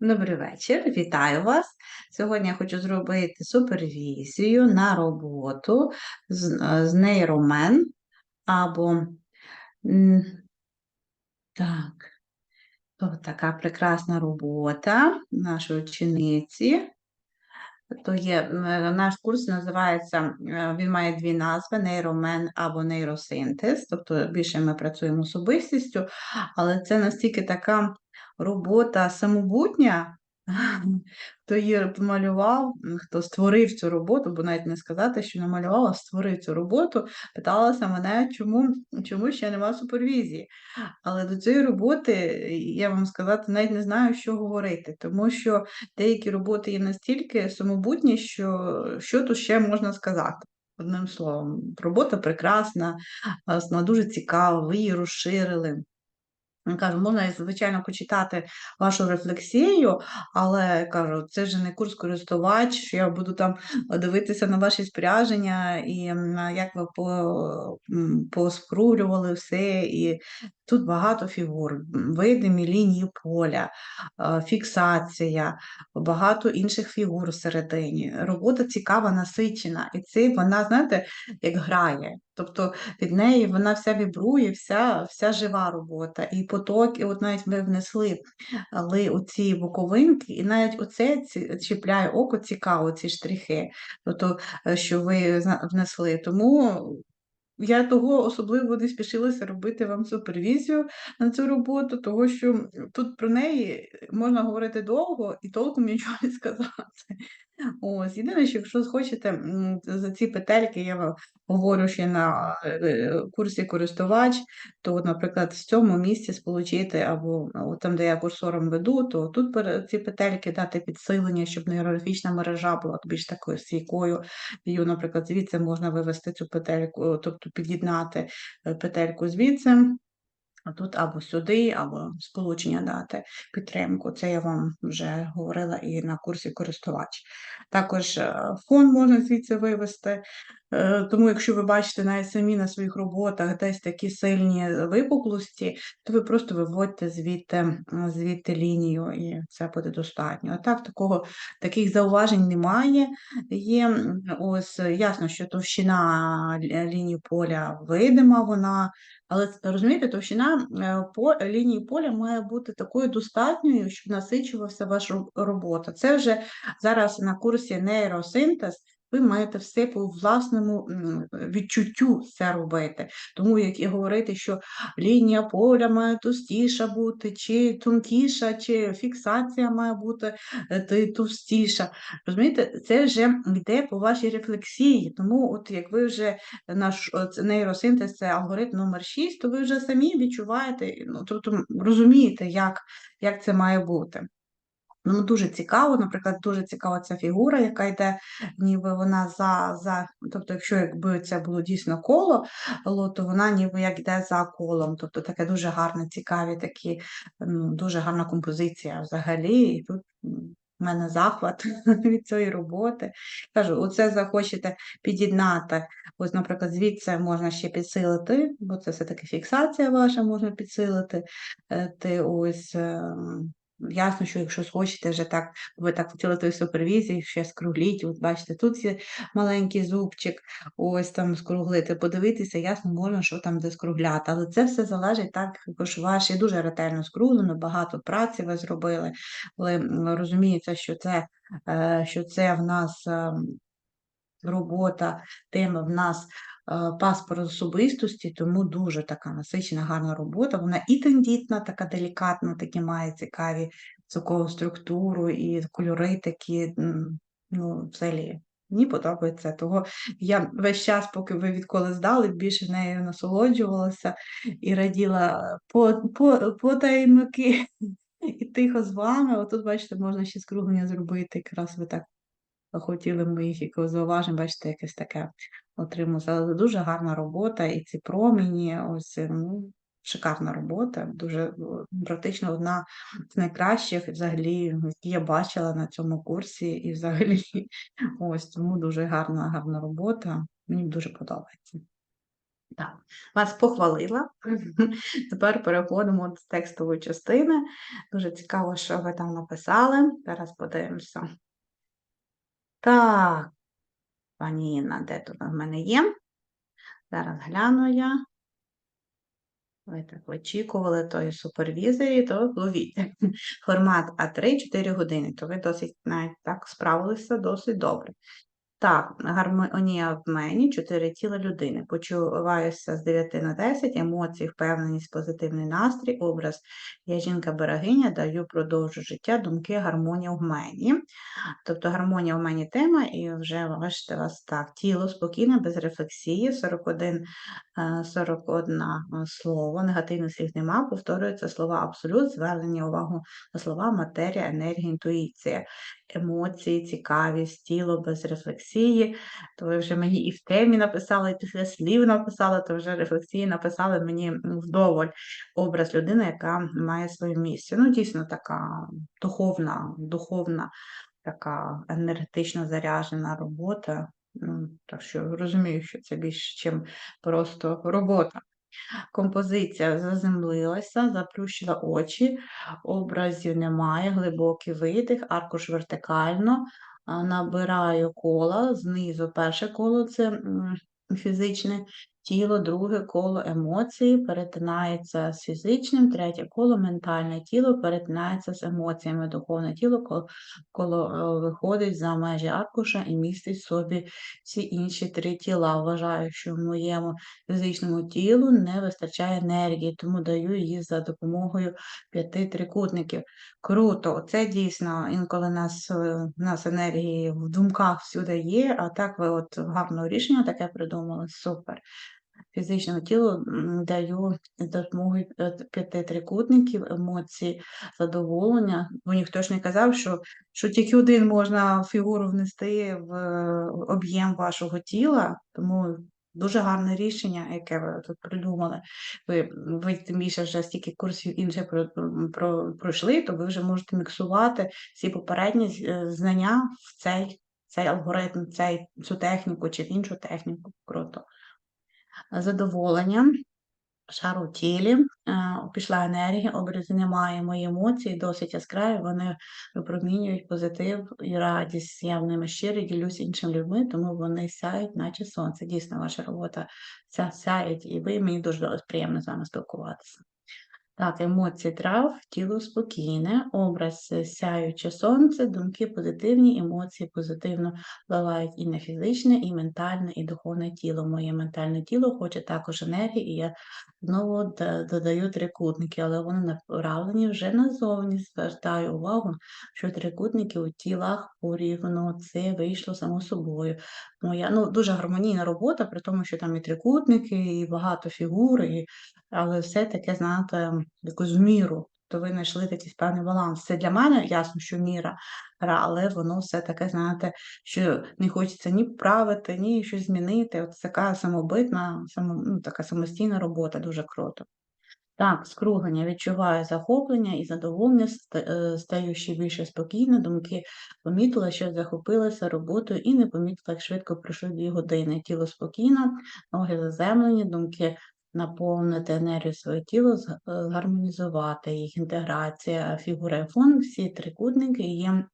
Добрий вечір, вітаю вас. Сьогодні я хочу зробити супервізію на роботу з, е, з нейромен або так, то така прекрасна робота нашої учениці. То є наш курс називається, е, він має дві назви: нейромен або нейросинтез. Тобто більше ми працюємо особистістю, але це настільки така робота самобутня. Хто її помалював, хто створив цю роботу, бо навіть не сказати, що намалював, а створив цю роботу, питалася мене, чому, чому ще нема супервізії. Але до цієї роботи, я вам сказати, навіть не знаю, що говорити, тому що деякі роботи є настільки самобутні, що що тут ще можна сказати. Одним словом, робота прекрасна, вона дуже цікава, ви її розширили. Кажу, можна, звичайно, почитати вашу рефлексію, але кажу, це ж не курс користувач, я буду там дивитися на ваші спряження і як ви поскрулювали все. І тут багато фігур, видимі лінії поля, фіксація, багато інших фігур всередині. Робота цікава, насичена, і це вона, знаєте, як грає. Тобто від неї вона вся вібрує, вся вся жива робота. І поток, і от навіть ми внесли але оці боковинки, і навіть оце чіпляє око цікаво, ці штрихи, тобто, е, що ви внесли. Тому я того особливо не спішилася робити вам супервізію на цю роботу, того що тут про неї можна говорити довго і толком нічого не сказати. Ось, єдине, що якщо схочете за ці петельки, я вам говорю ще на е, курсі користувач, то, наприклад, в цьому місці сполучити, або там, де я курсором веду, то тут ці петельки дати підсилення, щоб нейрографічна мережа була більш такою стійкою. І, наприклад, звідси можна вивести цю петельку, тобто під'єднати е, петельку звідси. а Тут або сюди, або сполучення дати підтримку. Це я вам вже говорила і на курсі користувач. Також е, фон можна звідси вивести, тому якщо ви бачите навіть самі на своїх роботах десь такі сильні випуклості, то ви просто виводьте звідти звідти лінію, і це буде достатньо. А так, такого, таких зауважень немає. Є ось ясно, що товщина лінії поля видима, вона. Але розумієте, товщина е, по лінії поля має бути такою достатньою, щоб насичувався ваша робота. Це вже зараз на курсі нейросинтез ви маєте все по власному відчуттю це робити. Тому як і говорити, що лінія поля має товстіша бути, чи тонкіша, чи фіксація має бути е, товстіша. Розумієте, це вже йде по вашій рефлексії. Тому, от як ви вже наш нейросинтез, це алгоритм номер 6, то ви вже самі відчуваєте, ну тобто розумієте, як, як це має бути. Ну, Дуже цікаво, наприклад, дуже цікава ця фігура, яка йде, ніби вона за, за, тобто, якщо якби це було дійсно коло, то вона ніби як йде за колом. Тобто таке дуже гарне, цікаві такі, ну, дуже гарна композиція взагалі. І тут в мене захват від цієї роботи. Кажу, оце захочете під'єднати. Ось, наприклад, звідси можна ще підсилити, бо це все-таки фіксація ваша можна підсилити. Е, ти ось ем, Ясно, що якщо схочете вже так, ви так хотіли той супервізії, ще скругліть, от бачите, тут є маленький зубчик, ось там скруглити, подивитися, ясно, можна, що там де скругляти. Але це все залежить так, також ваше дуже ретельно скруглено, багато праці ви зробили, але розуміється, що це, е, що це в нас ем, робота, тема в нас Е, паспорт особистості, тому дуже така насичена, гарна робота. Вона і тендітна, така делікатна, такі має цікаві цукову структуру і кольори такі, ну, взагалі. Мені подобається. Того я весь час, поки ви відколи здали, більше нею насолоджувалася і раділа по по, по таймики і тихо з вами. Отут, бачите, можна ще скруглення зробити. Якраз ви так хотіли моїх якогось зауважень, бачите, якесь таке отримала. Дуже гарна робота, і ці промені, ось ну, шикарна робота, дуже практично одна з найкращих, взагалі, які я бачила на цьому курсі, і взагалі ось тому дуже гарна, гарна робота. Мені дуже подобається. Так, вас похвалила. Тепер переходимо до текстової частини. Дуже цікаво, що ви там написали. Зараз подивимося. Так, пані Інна, де тут в мене є? Зараз гляну я. Ви так очікували тої супервізорі, то ловіть. Формат А3 4 години, то ви досить навіть так справилися досить добре. Так, гармонія в мені, чотири тіла людини. Почуваюся з 9 на 10, емоції, впевненість, позитивний настрій, образ. Я жінка-берегиня, даю продовжу життя, думки, гармонія в мені. Тобто гармонія в мені тема, і вже бачите вас так. Тіло спокійне, без рефлексії, 41, е, 41 слово, негативних слів нема, повторюються слова абсолют, звернення увагу на слова, матерія, енергія, інтуїція емоції, цікавість, тіло без рефлексії, то ви вже мені і в темі написали, і після слів написали, то вже рефлексії написали мені вдоволь образ людини, яка має свою місію. Ну, дійсно, така духовна, духовна, така енергетично заряджена робота. Ну, Так що розумію, що це більше, ніж просто робота. Композиція заземлилася, заплющила очі, образів немає, глибокий видих, аркуш вертикально, набираю кола, знизу перше коло це фізичне тіло, друге коло емоції перетинається з фізичним, третє коло ментальне тіло перетинається з емоціями, духовне тіло, коло, е, виходить за межі аркуша і містить собі всі інші три тіла. Вважаю, що в моєму фізичному тілу не вистачає енергії, тому даю її за допомогою п'яти трикутників. Круто, це дійсно інколи нас, е, нас енергії в думках всюди є, а так ви от гарне рішення таке придумали. Супер фізичного тіла даю за допомогою п'яти трикутників, емоції, задоволення. Бо ніхто ж не казав, що що тільки один можна фігуру внести в об'єм вашого тіла, тому дуже гарне рішення, яке ви тут придумали. Ви ви тим більше вже стільки курсів інших про, про, пройшли, то ви вже можете міксувати всі попередні е, знання в цей. Цей алгоритм, цей, цю техніку чи іншу техніку. Круто задоволення, шар у тілі, е, пішла енергія, образи немає, мої емоції досить яскраві, вони випромінюють позитив і радість. Я в ними щиро ділюсь іншими людьми, тому вони сяють, наче сонце. Дійсно, ваша робота ця сяє, і ви мені дуже приємно з вами спілкуватися. Так, емоції трав, тіло спокійне, образ е, сяюче сонце, думки позитивні, емоції позитивно впливають і на фізичне, і ментальне, і духовне тіло. Моє ментальне тіло хоче також енергії, і я знову додаю трикутники, але вони направлені вже назовні. Звертаю увагу, що трикутники у тілах порівну, це вийшло само собою. Моя ну, дуже гармонійна робота, при тому, що там і трикутники, і багато фігур, і але все таке, знаєте, якусь міру, то ви знайшли такий певний баланс. Це для мене ясно, що міра, але воно все таке, знаєте, що не хочеться ні правити, ні щось змінити. От така самобитна, само, ну, така самостійна робота, дуже круто. Так, скруглення відчуваю захоплення і задоволення, е, стаю ще більше спокійно, думки помітила, що захопилася роботою і не помітила, як швидко пройшли дві години. Тіло спокійно, ноги заземлені, думки наповнити енергію своє тіло, е, згармонізувати їх інтеграція, фігура і фон, всі трикутники є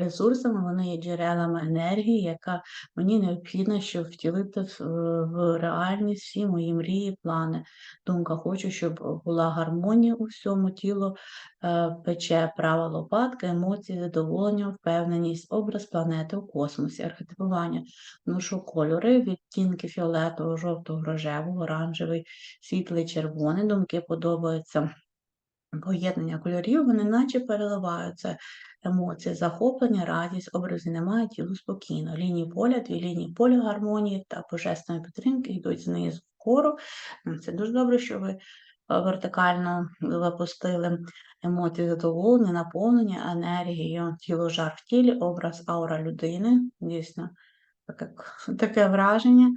ресурсами, вони є джерелами енергії, яка мені необхідна, щоб втілити в, реальність всі мої мрії, плани. Думка, хочу, щоб була гармонія у всьому тілу, е, пече права лопатка, емоції, задоволення, впевненість, образ планети у космосі, архетипування, ношу кольори, відтінки фіолетового, жовтого, рожевого, оранжевий, світлий, червоний. Думки подобаються. Поєднання кольорів, вони наче переливаються емоції, захоплення, радість, образи немає, тіло спокійно. Лінії поля, дві лінії поля гармонії та божественної підтримки йдуть знизу вгору. Це дуже добре, що ви е, вертикально запустили емоції задоволення, наповнення енергією, тіло жар в тілі, образ аура людини. Дійсно, таке, таке враження.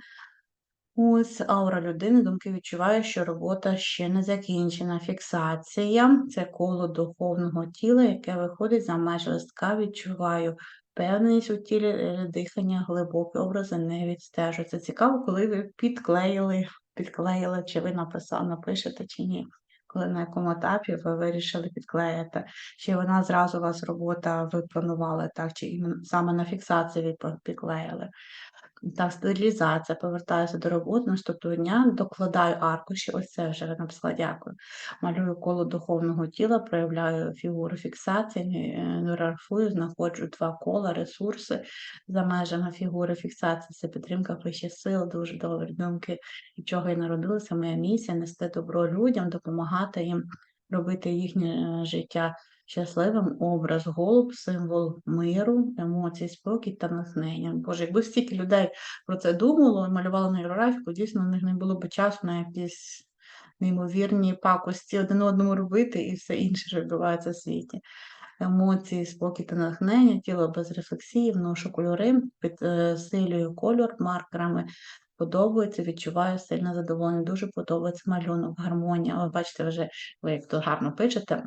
Ось аура людини, думки відчуває, що робота ще не закінчена. Фіксація це коло духовного тіла, яке виходить за межі листка. Відчуваю впевненість у тілі, е, дихання, глибокі образи не відстежуються. Цікаво, коли ви підклеїли підклеїли, чи ви написали, напишете, чи ні. Коли на якому етапі ви вирішили підклеїти, чи вона зразу у вас робота, ви планували так, чи саме на фіксації ви підклеїли. Так, стерилізація, повертаюся до роботи наступного дня, докладаю аркуші, ось це вже написала, дякую. Малюю коло духовного тіла, проявляю фігуру фіксації, е, знаходжу два кола, ресурси за межами фігури фіксації, це підтримка вищих сил, дуже добрі думки, від чого я народилася, моя місія нести добро людям, допомагати їм робити їхнє е, життя щасливим образ, голуб, символ миру, емоцій, спокій та натхнення. Боже, якби стільки людей про це думало, і малювало на графіку, дійсно, в них не було б часу на якісь неймовірні пакості один одному робити і все інше, відбувається в світі. Емоції, спокій та натхнення, тіло без рефлексії, вношу кольори, підсилюю кольор маркерами. Подобається, відчуваю сильне задоволення. Дуже подобається малюнок, гармонія. Ви бачите, вже ви як то гарно пишете.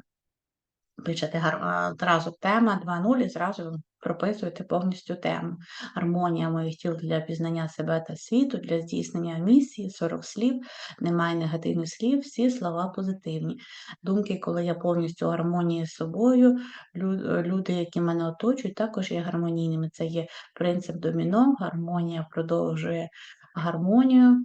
Пишете одразу тема 2.0 і зразу прописуєте повністю тему. Гармонія моїх тіл для пізнання себе та світу, для здійснення місії, 40 слів, немає негативних слів, всі слова позитивні. Думки, коли я повністю в гармонії з собою, люди, які мене оточують, також є гармонійними. Це є принцип доміно, гармонія продовжує гармонію.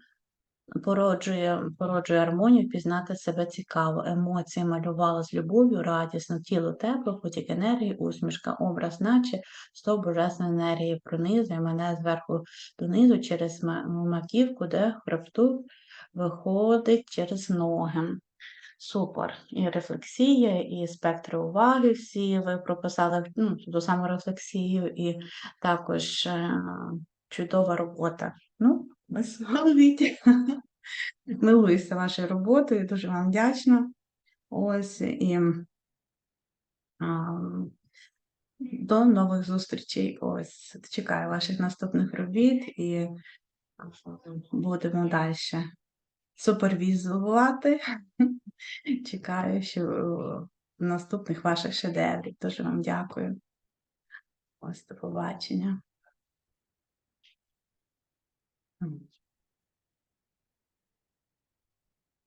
Породжує, породжує гармонію, пізнати себе цікаво. Емоції малювала з любов'ю, радісно, тіло тепло, потік енергії, усмішка, образ, наче стовп божественної енергії пронизує мене зверху донизу через маківку, де хребту виходить через ноги. Супер. І рефлексія, і спектри уваги всі ви прописали ну, до саморефлексію, і також е, чудова робота. Ну, без. Милуюся вашою роботою, дуже вам вдячна. Ось і а, до нових зустрічей. Ось чекаю ваших наступних робіт і будемо далі супервізувати. Чекаю, що е, наступних ваших шедеврів. Дуже вам дякую. Ось до побачення. Thank you.